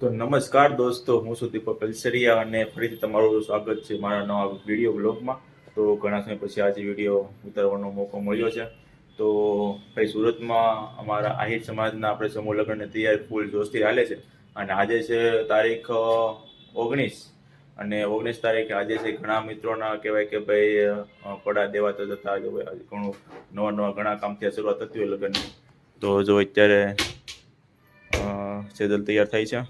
તો નમસ્કાર દોસ્તો, હું છું દીપક કલસરિયા અને ફરીથી તમારું સ્વાગત છે મારા નવા વીડિયો બ્લોગમાં તો ઘણા સમય પછી આજે વીડિયો ઉતારવાનો મોકો મળ્યો છે. તો ભાઈ, સુરતમાં અમારા આહિર સમાજના આપણે સમૂહ લગ્નની તૈયારી ફૂલ જોશથી હાલે છે. અને આજે છે તારીખ ઓગણીસ. અને ઓગણીસ તારીખે આજે છે ઘણા મિત્રોના કહેવાય કે ભાઈ પડા દેવાતા જતા ઘણું નવા નવા ઘણા કામથી શરૂઆત થતી હોય લગ્નની. તો જો અત્યારે સેદલ તૈયાર થાય છે.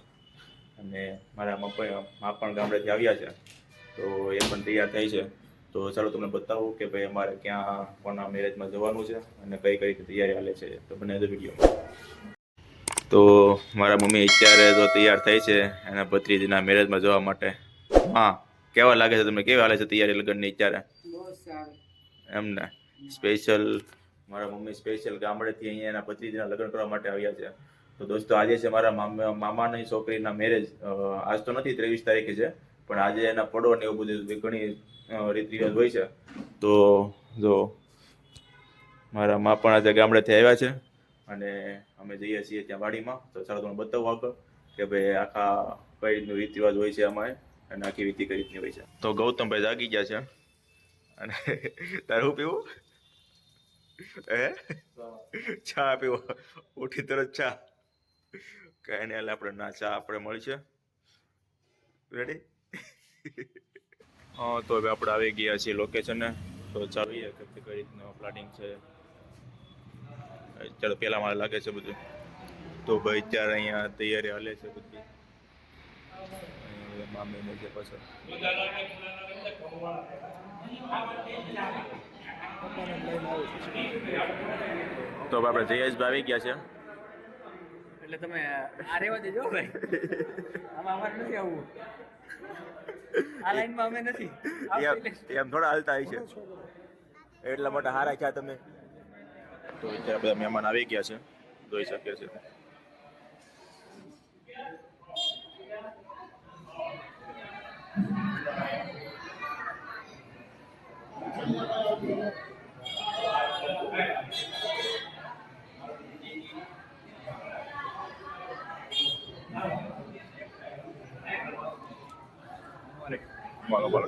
અને મારા મા પણ ગામડેથી આવ્યા છે. તો એ પણ તૈયાર થઈ છે. તો ચાલો તમને બતાવું કે ભાઈ અમારે ક્યાં, કોના મેરેજમાં જવાનું છે અને કઈ કઈ તૈયારી હાલે છે. તો બને તો તો મારા મમ્મી અત્યારે તો તૈયાર થઈ છે એના ભત્રીજીના મેરેજમાં જવા માટે. હા, કેવા લાગે છે તમને? કેવી હાલે છે તૈયારી લગ્નની અત્યારે? એમને સ્પેશિયલ મારા મમ્મી સ્પેશિયલ ગામડેથી અહીંયા એના ભત્રીજીના લગ્ન કરવા માટે આવ્યા છે. તો દોસ્તો, આજે છે મારા મામાની છોકરીના મેરેજ આજ તો નથી ત્રેવીસ તારીખે છે, પણ આજે એના પડો ને એવું બધું ઘણી રીત રિવાજ હોય છે. તો જો, મારા મા પણ આજે ગામડેથી આવ્યા છે અને અમે જઈએ છીએ ત્યાં વાડીમાં. તો સારું, તમને બતાવું આગળ કે ભાઈ આખા કઈ રીતનું રીત રિવાજ હોય છે અમારે અને આખી રીતિ કઈ રીતની હોય છે. તો ગૌતમભાઈ જાગી ગયા છે. અને તારું પીવું? હે? ચા પીવો. ઉઠી તરત ચા. કઈ નહીં એટલે આપણે ના ચા આપણે મળી છે. રેડી હા, તો હવે આપણે આવી ગયા છીએ લોકેશને તો ચાલીએ કે કઈ રીતનું પ્લાનિંગ છે? ચાલો પેલા મારે લાગે છે બધું. તો ભાઈ અત્યારે અહીંયા તૈયારી હાલે છે બધી. મામીને છે પાછળ તો આપણે જયેશભાઈ આવી ગયા છે. એટલે તમે આ રેવા દેજો ભાઈ. આમાં અમારે નથી આવવું. આ લાઈનમાં અમે નથી. એમ એમ થોડા હાલતા આવી છે. એટલા માટે હારા છે તમે? તો અત્યારે બધા મહેમાન આવી ગયા છે. જોઈ શકે છે ভালো ভালো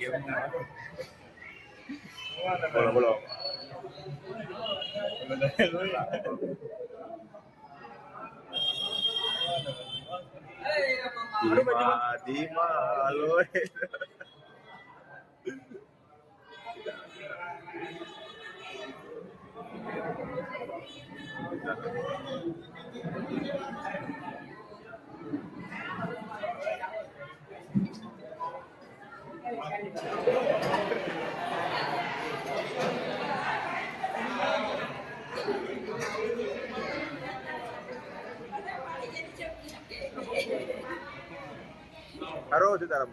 কিছু বলো Dima, Dima, halo. Thank you. ધીમા લોહી હારો. સીતારામ